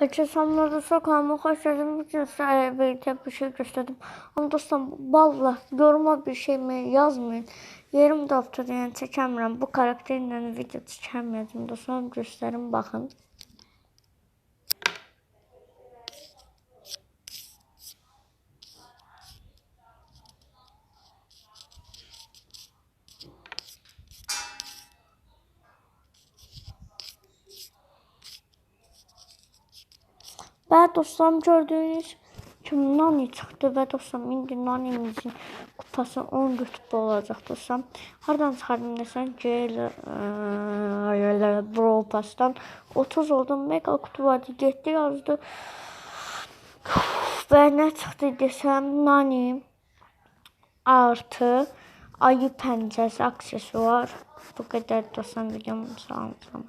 Dostlar kanalıma hoş geldiniz. Bugün sizlerle birlikte bir şey gösterdim. Ama dostlar valla yoruma bir şey mi yazmayın. Yarım da haftada yani çekemiyorum. Bu karakterle video çekemiyordum. Dostlar gösterin bakın. Və dostlarım gördüğünüz kimi Nani çıxdı və dostlarım indi Nanimizin kupası 10 rütbə olacaq dostlarım. Hardan çıxardım desən ki, Brawl Pass'dan 30 oldum. Mega kutu vardı, getdi yazdı. Və nə çıxdı desəm Nani artı ayı pəncəsi aksesuar. Bu qədər dostlarım videomu sağ olun.